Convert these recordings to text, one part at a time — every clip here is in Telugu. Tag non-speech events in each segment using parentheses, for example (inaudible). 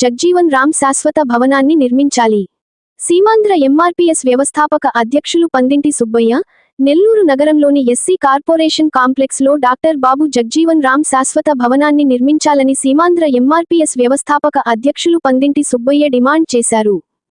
జగ్జీవన్ రామ్ శాశ్వత భవనాన్ని నిర్మించాలి. సీమాంధ్ర ఎంఆర్పీఎస్ వ్యవస్థాపక అధ్యక్షులు పందింటి సుబ్బయ్య నెల్లూరు నగరంలోని ఎస్సీ కార్పొరేషన్ కాంప్లెక్స్లో డాక్టర్ బాబు జగ్జీవన్ రామ్ శాశ్వత భవనాన్ని నిర్మించాలని సీమాంధ్ర ఎంఆర్పీఎస్ వ్యవస్థాపక అధ్యక్షులు పందింటి సుబ్బయ్య డిమాండ్ చేశారు.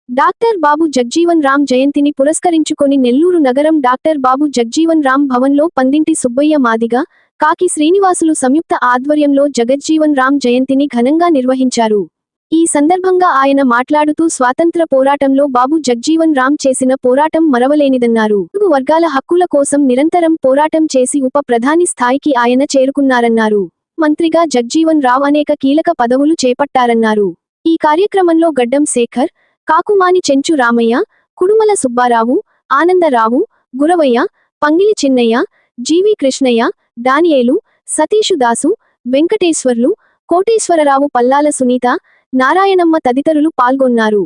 డాక్టర్ బాబు జగ్జీవన్ రామ్ జయంతిని పురస్కరించుకొని నెల్లూరు నగరం డాక్టర్ బాబు జగ్జీవన్ రామ్ భవన్లో పందింటి సుబ్బయ్య మాదిగ కాకి శ్రీనివాసులు సంయుక్త ఆధ్వర్యంలో జగజ్జీవన్ రామ్ జయంతిని ఘనంగా నిర్వహించారు. ఈ సందర్భంగా ఆయన మాట్లాడుతూ స్వాతంత్ర పోరాటంలో బాబు జగ్జీవన్ రామ్ చేసిన పోరాటం మరవలేనిదన్నారు. వర్గాల హక్కుల కోసం నిరంతరం పోరాటం చేసి ఉప ప్రధాని స్థాయికి ఆయన చేరుకున్నారన్నారు. మంత్రిగా జగ్జీవన్ రావ్ అనేక కీలక పదవులు చేపట్టారన్నారు. ఈ కార్యక్రమంలో గడ్డం శేఖర్ కాకుమాని చెంచు రామయ్య కుడుమల సుబ్బారావు ఆనందరావు గురవయ్య పంగిలి చిన్నయ్య జీవి కృష్ణయ్య దానియేలు సతీషు దాసు వెంకటేశ్వర్లు కోటేశ్వరరావు పల్లాల సునీత నారాయణమ్మ తదితరులు పాల్గొన్నారు.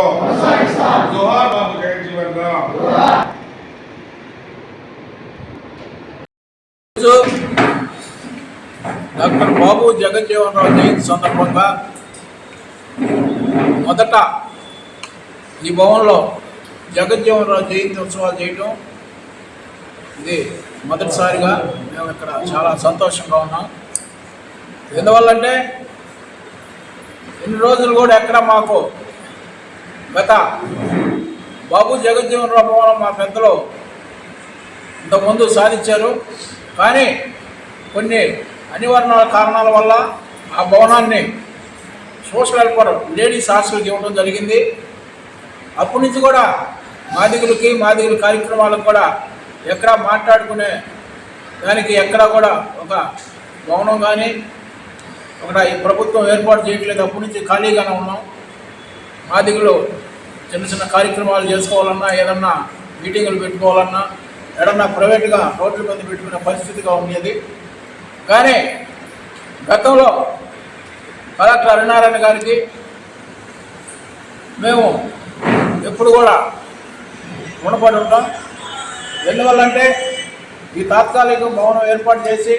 ఆశయాలలో జోహార్ బాబు జగజ్జీవన్ రామ్ డాక్టర్ బాబు జగజ్జీవన్ రావు జయంతి సందర్భంగా మొదట ఈ భవన్లో జగజ్జీవన్ రావు జయంతి ఉత్సవాలు చేయటం. ఇది మొదటిసారిగా మేము ఇక్కడ చాలా సంతోషంగా ఉన్నాం. ఎందువల్లంటే ఇన్ని రోజులు కూడా ఎక్కడ మాకు గత బాబు జగజ్జీవన్ రావు భవనం మా పెద్దలు ఇంతకుముందు సాధించారు. కానీ కొన్ని అనివారణ కారణాల వల్ల ఆ భవనాన్ని సోషల్ వెల్ఫేర్ లేడీస్ హాస్టల్కి ఇవ్వడం జరిగింది. అప్పటి నుంచి కూడా మాదిగులకి మాదిగుల కార్యక్రమాలకు కూడా ఎక్కడ మాట్లాడుకునే దానికి ఎక్కడ కూడా ఒక భవనం కానీ ఒక ఈ ప్రభుత్వం ఏర్పాటు చేయట్లేదు. అప్పటి నుంచి ఖాళీగానే ఉన్నాం. మాదిగులు చిన్న చిన్న కార్యక్రమాలు చేసుకోవాలన్నా ఏదన్నా మీటింగులు పెట్టుకోవాలన్నా ఏదన్నా ప్రైవేట్గా రోడ్ల మీద పెట్టుకునే పరిస్థితిగా ఉండేది. కానీ గతంలో కలెక్టర్ హరినారాయణ గారికి మేము ఎప్పుడు కూడా రుణపడి ఉంటాం. ఎందువల్లంటే ఈ తాత్కాలిక భవనం ఏర్పాటు చేసి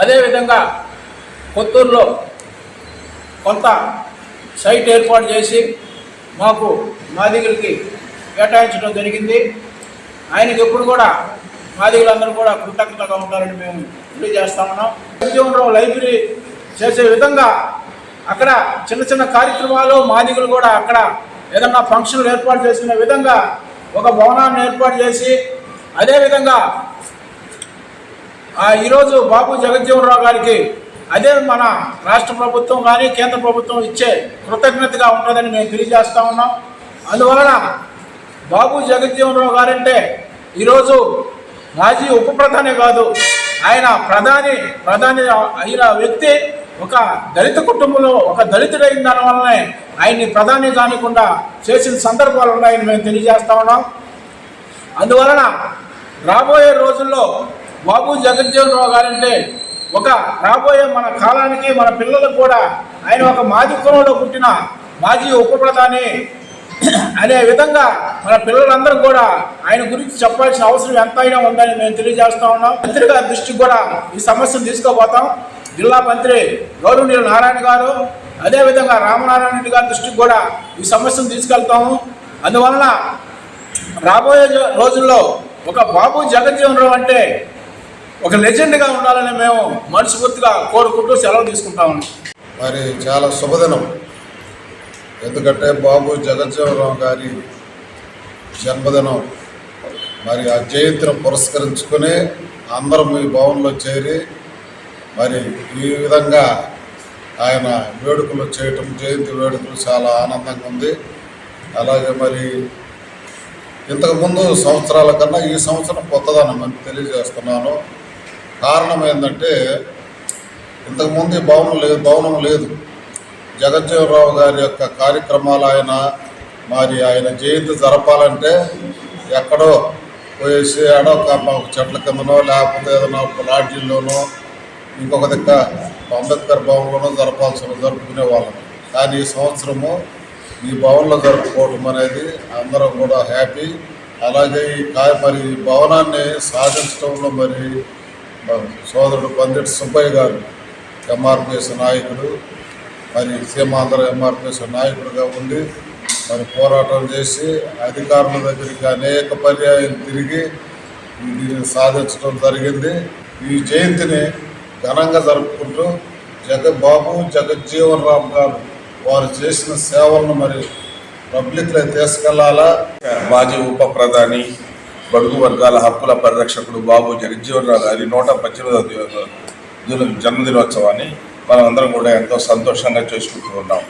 అదేవిధంగా కొత్తూరులో కొంత సైట్ ఏర్పాటు చేసి మాకు మాదిగులకి కేటాయించడం జరిగింది. ఆయనకి ఎప్పుడు కూడా మాదిగులందరూ కూడా కృతజ్ఞతగా ఉంటారని మేము తెలియజేస్తా ఉన్నాం. ఉద్యోగంలో లైబ్రరీ చేసే విధంగా అక్కడ చిన్న చిన్న కార్యక్రమాలు మాదిగులు కూడా అక్కడ ఏదన్నా ఫంక్షన్లు ఏర్పాటు చేసుకునే విధంగా ఒక భవనాన్ని ఏర్పాటు చేసి అదేవిధంగా ఆ ఈరోజు బాబు జగజ్జీవనరావు గారికి అదే మన రాష్ట్ర ప్రభుత్వం కానీ కేంద్ర ప్రభుత్వం ఇచ్చే కృతజ్ఞతగా ఉంటుందని మేము తెలియజేస్తా ఉన్నాం. అందువలన బాబు జగజ్జీవనరావు గారంటే ఈరోజు మాజీ ఉప ప్రధాని కాదు ఆయన ప్రధాని ప్రధాని అయిన వ్యక్తి ఒక దళిత కుటుంబంలో ఒక దళితుడైన దాని వల్లనే ఆయన్ని ప్రధాని కానికుండా చేసిన సందర్భాలు ఉన్నాయని మేము తెలియజేస్తా ఉన్నాం. అందువలన రాబోయే రోజుల్లో బాబు జగజ్జీవన్ రావు గారంటే ఒక రాబోయే మన కాలానికి మన పిల్లలకు కూడా ఆయన ఒక మాజీ కులంలో పుట్టిన మాజీ ఉప ప్రధాని (clears throat) అనే విధంగా మన పిల్లలందరూ కూడా ఆయన గురించి చెప్పాల్సిన అవసరం ఎంతైనా ఉందని మేము తెలియజేస్తా ఉన్నాం. మంత్రి గారి దృష్టికి కూడా ఈ సమస్యను తీసుకోబోతాం జిల్లా మంత్రి గౌరవనీయులు నారాయణ గారు అదేవిధంగా రామనారాయణ రెడ్డి గారి దృష్టికి కూడా ఈ సమస్యను తీసుకెళ్తాము. అందువలన రాబోయే రోజుల్లో ఒక బాబు జగజ్జీవన్ రావు అంటే ఒక లెజెండ్గా ఉండాలని మేము మనస్ఫూర్తిగా కోరుకుంటూ సెలవు తీసుకుంటాము మరి చాలా శుభదినం. ఎందుకంటే బాబు జగజ్జీవనరావు గారి జన్మదినం. మరి ఆ జయంతిని పురస్కరించుకొని అందరం ఈ భవన్లో చేరి మరి ఈ విధంగా ఆయన వేడుకలు చేయటం జయంతి వేడుకలు చాలా ఆనందంగా ఉంది. అలాగే మరి ఇంతకుముందు సంవత్సరాల కన్నా ఈ సంవత్సరం కొత్తదనం అని తెలియజేస్తున్నాను. కారణం ఏంటంటే ఇంతకుముందు ఈ భవనం లేదు భవనం లేదు. జగజ్జీవరావు గారి యొక్క కార్యక్రమాలు ఆయన మరి ఆయన జయంతి జరపాలంటే ఎక్కడో పోయేసి ఆడో ఒక చెట్ల కిందనో లేకపోతే ఏదైనా ఒక లాడ్జీల్లోనో ఇంకొక దిక్క అంబేద్కర్ భవన్లోనో జరపాల్సిన జరుపుకునే వాళ్ళం కానీ ఈ సంవత్సరము ఈ భవన్లో జరుపుకోవటం అనేది అందరం కూడా హ్యాపీ. అలాగే ఈ కా- మరి భవనాన్ని సాధించడంలో మరి సోదరుడు పందిటి సుబ్బయ్య గారు ఎంఆర్పిఎస్ నాయకుడు మరి సీమాంధ్ర ఎంఆర్పిఎస్ నాయకుడిగా ఉండి మరి పోరాటం చేసి అధికారుల దగ్గరికి అనేక పర్యాయాలు తిరిగి దీన్ని సాధించడం జరిగింది. ఈ జయంతిని ఘనంగా జరుపుకుంటూ జగబాబు జగజ్జీవన్ రామ్ గారు వారు చేసిన సేవలను మరి పబ్లిక్లో తీసుకెళ్ళాలా? మాజీ ఉప ప్రధాని బడుగు వర్గాల హక్కుల పరిరక్షకుడు బాబు జగజ్జీవనరావు గారి నూట పద్దెనిమిదవ జన్మదినోత్సవాన్ని మనం అందరం కూడా ఎంతో సంతోషంగా చేసుకుంటూ ఉన్నాం.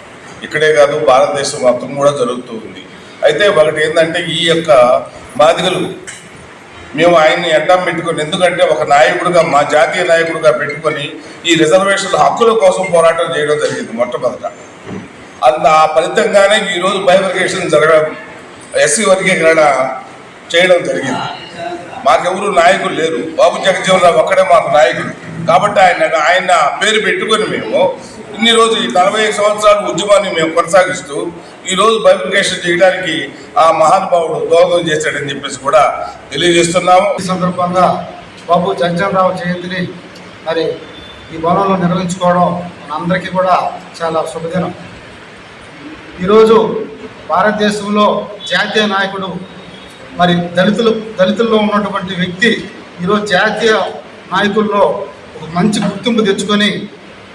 ఇక్కడే కాదు భారతదేశం మొత్తం కూడా జరుగుతూ ఉంది. అయితే ఒకటి ఏంటంటే ఈ యొక్క మాదిగలు మేము ఆయన్ని అడ్డం పెట్టుకొని ఎందుకంటే ఒక నాయకుడిగా మా జాతీయ నాయకుడిగా పెట్టుకొని ఈ రిజర్వేషన్ల హక్కుల కోసం పోరాటం చేయడం జరిగింది మొట్టమొదట. అంత ఆ ఫలితంగానే ఈరోజు బైఫర్కేషన్ జరగడం ఎస్సీ వర్గీకరణ చేయడం జరిగింది. మాకెవరు నాయకులు లేరు. బాబు జగజ్జీవన్ రావు ఒక్కడే మాకు నాయకుడు. కాబట్టి ఆయన ఆయన పేరు పెట్టుకొని మేము ఇన్ని రోజు ఈ నలభై ఐదు సంవత్సరాలు ఉద్యమాన్ని మేము కొనసాగిస్తూ ఈరోజు బైఫికేషన్ చేయడానికి ఆ మహానుభావుడు దోహదం చేశాడని చెప్పేసి కూడా తెలియజేస్తున్నాము. ఈ సందర్భంగా బాబు జగజనరావు జయంతిని మరి ఈ భవనంలో నిర్వహించుకోవడం మనందరికీ కూడా చాలా శుభదినం. ఈరోజు భారతదేశంలో జాతీయ నాయకుడు మరి దళితులు దళితుల్లో ఉన్నటువంటి వ్యక్తి ఈరోజు జాతీయ నాయకుల్లో ఒక మంచి గుర్తింపు తెచ్చుకొని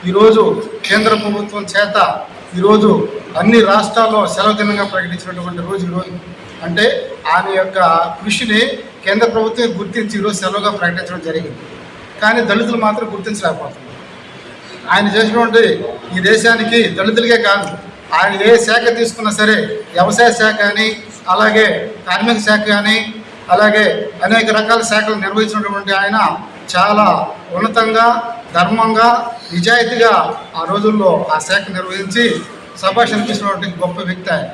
ఈరోజు కేంద్ర ప్రభుత్వం చేత ఈరోజు అన్ని రాష్ట్రాల్లో సెలవు దినంగా ప్రకటించినటువంటి రోజు ఈరోజు. అంటే ఆయన యొక్క కృషిని కేంద్ర ప్రభుత్వం గుర్తించి ఈరోజు సెలవుగా ప్రకటించడం జరిగింది. కానీ దళితులు మాత్రం గుర్తించలేకపోతున్నారు. ఆయన చేసినటువంటి ఈ దేశానికి దళితులకే కాదు ఆయన ఏ శాఖ తీసుకున్నా సరే వ్యవసాయ శాఖ అని అలాగే కార్మిక శాఖ కానీ అలాగే అనేక రకాల శాఖలు నిర్వహించినటువంటి ఆయన చాలా ఉన్నతంగా ధర్మంగా నిజాయితీగా ఆ రోజుల్లో ఆ శాఖ నిర్వహించి సభాష్ అనిపించినటువంటి గొప్ప వ్యక్తి ఆయన.